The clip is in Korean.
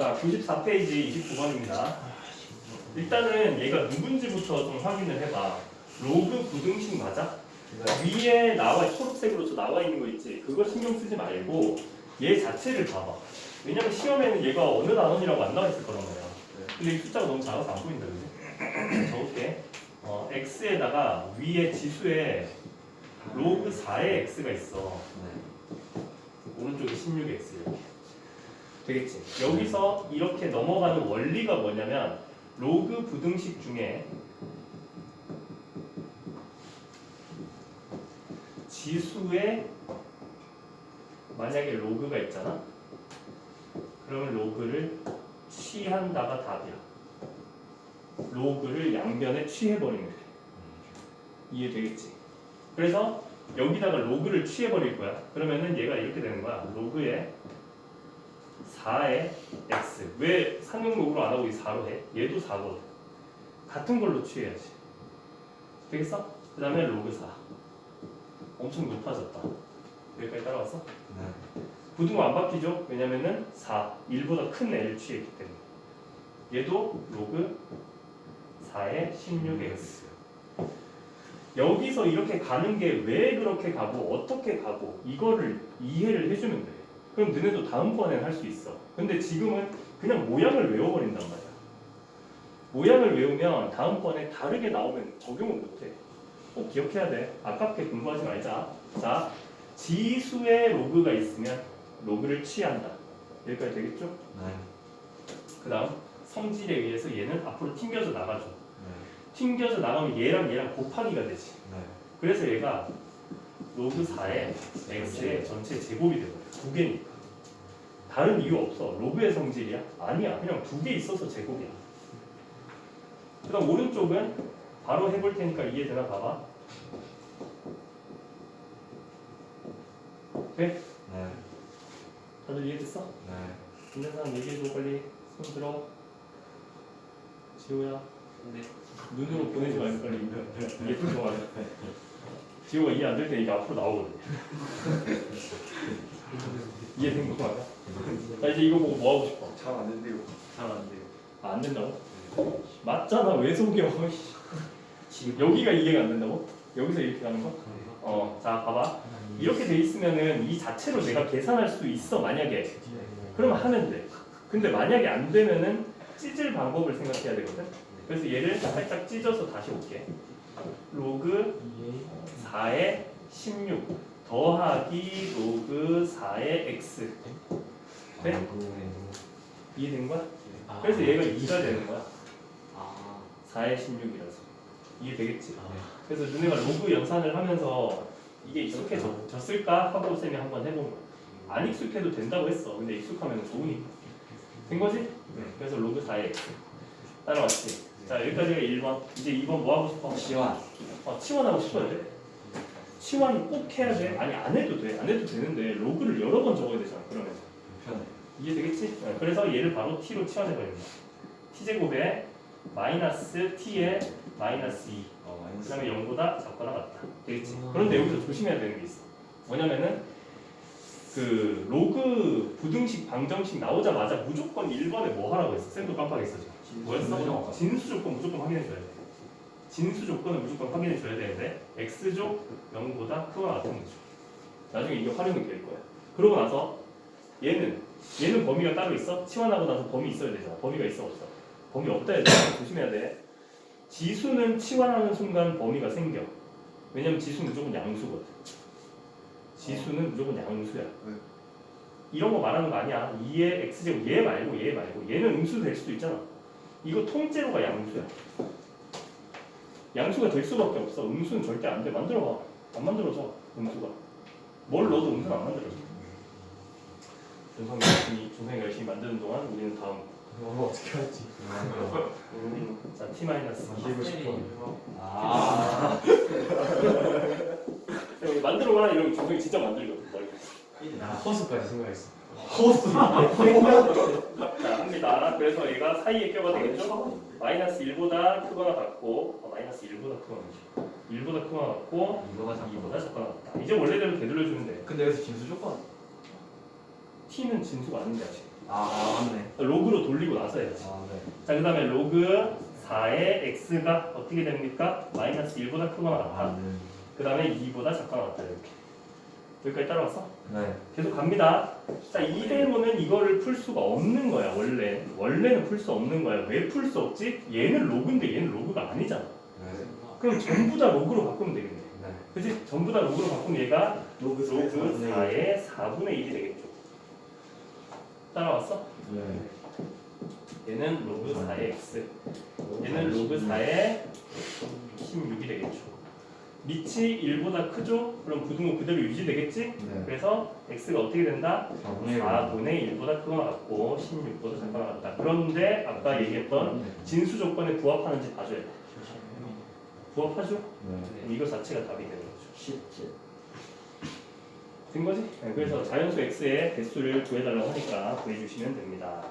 자, 94페이지 29번입니다. 일단은 얘가 누군지부터 좀 확인을 해봐. 로그 부등식 맞아? 위에 나와 초록색으로 저 나와 있는 거 있지? 그거 신경 쓰지 말고 얘 자체를 봐봐. 왜냐면 시험에는 얘가 어느 단원이라고 안 나와 있을 거란 말이야. 근데 이 숫자가 너무 작아서 안 보인다, 그지? 적을게. 어, x에다가 위에 지수에 로그 4의 x가 있어. 오른쪽에 16x 이렇게. 되겠지? 여기서 이렇게 넘어가는 원리가 뭐냐면 로그 부등식 중에 지수에 만약에 로그가 있잖아? 그러면 로그를 취한다가 답이야. 로그를 양변에 취해버리면 돼. 이해되겠지? 그래서 여기다가 로그를 취해버릴 거야. 그러면은 얘가 이렇게 되는 거야. 로그에 4의 x. 왜 상용 로그로 안 하고 이 4로 해? 얘도 4거든. 같은 걸로 취해야지. 되겠어? 그 다음에 로그 4. 엄청 높아졌다. 여기까지 따라왔어? 부등호 안 바뀌죠? 왜냐면은 4, 1보다 큰 애를 취했기 때문에. 얘도 로그 4의 16x. 여기서 이렇게 가는 게 왜 그렇게 가고 어떻게 가고 이거를 이해를 해주면 돼. 그럼 너네도 다음번엔 할 수 있어. 근데 지금은 그냥 모양을 외워버린단 말이야. 모양을 외우면 다음번에 다르게 나오면 적용을 못해. 꼭 기억해야 돼. 아깝게 공부하지 말자. 자, 지수의 로그가 있으면 로그를 취한다. 여기까지 되겠죠? 그 다음 성질에 의해서 얘는 앞으로 튕겨져 나가죠. 튕겨져 나가면 얘랑 얘랑 곱하기가 되지. 그래서 얘가 로그 4의 x의 전체 제곱이 되거든. 두 개니까. 다른 이유 없어. 로그의 성질이야? 아니야. 그냥 두 개 있어서 제곱이야. 그 다음 오른쪽은 바로 해볼 테니까 이해되나 봐봐. 돼? 다들 이해됐어? 있는 사람 얘기해줘 빨리. 손 들어. 지호야. 네. 눈으로 보내지 말고 빨리 예쁜 거 하자. 지호가 이해 안될때 이게 앞으로 나오거든. 이해된 거 맞아? 나 이제 이거 보고 뭐 하고 싶어? 잘 안 된대요. 잘 안 돼요. 아, 안 된다고? 맞잖아 왜 속여? 씨. 여기가 이해가 안 된다고? 여기서 이렇게 가는 거? 어, 자 봐봐. 이렇게 돼 있으면은 이 자체로 내가 계산할 수 있어 만약에. 그러면 하면 돼. 근데 만약에 안 되면은 찢을 방법을 생각해야 되거든. 그래서 얘를 살짝 찢어서 다시 올게. 로그 4의 16 더하기 로그 4의 x 네? 이해된 거야? 그래서 얘가 2가 되는 거야. 4의 16이라서 이해되겠지? 그래서 너네가 로그 연산을 하면서 이게 익숙해졌을까 하고 쌤이 한번 해본 거야. 안 익숙해도 된다고 했어. 근데 익숙하면 좋으니까. 된 거지? 그래서 로그 4의 x 따라왔지. 자 여기까지가 1번. 이제 2번 뭐 하고 싶어? 시완. 어, 치환하고 싶어야 돼? 치환 꼭 해야 돼? 아니 안 해도 돼. 안 해도 되는데 로그를 여러 번 적어야 되잖아. 그러면 편해. 이해 되겠지? 네, 그래서 얘를 바로 t로 치환해버립니다. t 제곱에 마이너스 t에 마이너스 2. 어, 그 마이너스. 다음에 0보다 작거나 같다. 되겠지? 그런데 여기서 조심해야 되는 게 있어. 뭐냐면은 그 로그 부등식 방정식 나오자마자 무조건 1번에 뭐 하라고 했어? 쌤도 깜빡했어 지금. 뭐였어? 진수 조건 무조건 확인해줘야 돼. 진수 조건을 무조건 확인해줘야 되는데 x조 0보다 크거나 같은 거죠. 나중에 이게 활용이 될 거야. 그러고 나서 얘는 얘는 범위가 따로 있어? 치환하고 나서 범위 있어야 되잖아. 범위가 있어 없어? 범위 없다 해야 돼. 조심해야 돼. 지수는 치환하는 순간 범위가 생겨. 왜냐면 지수는 무조건 양수거든. 지수는 무조건 양수야. 네. 이런 거 말하는 거 아니야. 2의 x제곱 얘 말고 얘 말고 얘는 음수 될 수도 있잖아. 이거 통째로가 양수야. 양수가 될 수밖에 없어. 음수는 절대 안 돼. 만들어봐. 안 만들어져. 음수가. 뭘 넣어도 음수는 안 만들어져. 준성이 열심히, 준성이가 열심히 만드는 동안 우리는 다음. 어, 어떻게 하지? 음, 자, t 마이너스. 만들고 싶어. 아. 여기 만들어봐 이러면 준성이 진짜 만들거든. 나 허수까지 생각했어. 자, 합니다. 그래서 얘가 사이에 껴가 되겠죠? 마이너스 1보다 크거나 같고, 어, 마이너스 1보다 크거나 같고, 1보다 크거나 같고, 이거가 작 2보다 작거나 같다. 이제 원래대로 되돌려주면 돼. 근데 여기서 진수 조건. t는 진수가 아닌데 아직. 아, 맞네. 로그로 돌리고 나서 해야지. 아 네. 자, 그 다음에 로그 4의 x가 어떻게 됩니까? 마이너스 1보다 크거나 같다. 네. 그 다음에 2보다 작거나 같다. 이렇게. 여기까지 따라왔어? 네. 계속 갑니다. 자, 이대로는 이거를 풀 수가 없는 거야, 원래. 원래는 풀 수 없는 거야. 왜 풀 수 없지? 얘는 로그인데 얘는 로그가 아니잖아. 네. 그럼 전부 다 로그로 바꾸면 되겠네. 네. 그지? 전부 다 로그로 바꾸면 얘가 로그 로그 4의 4분의 1이 되겠죠. 따라왔어? 네. 얘는 로그 4의 x. 얘는 로그 4의 16이 되겠죠. 밑이 1보다 크죠? 그럼 부등호 그대로 유지되겠지? 네. 그래서 x가 어떻게 된다? 4분의 4분의 1보다 크거나 같고 16보다 작거나 같다. 그런데 아까 얘기했던 진수 조건에 부합하는지 봐줘야 돼. 부합하죠? 네. 그럼 이거 자체가 답이 되는 거죠. 17 된 거지? 네, 그래서 자연수 x의 개수를 구해달라고 하니까 구해주시면 됩니다.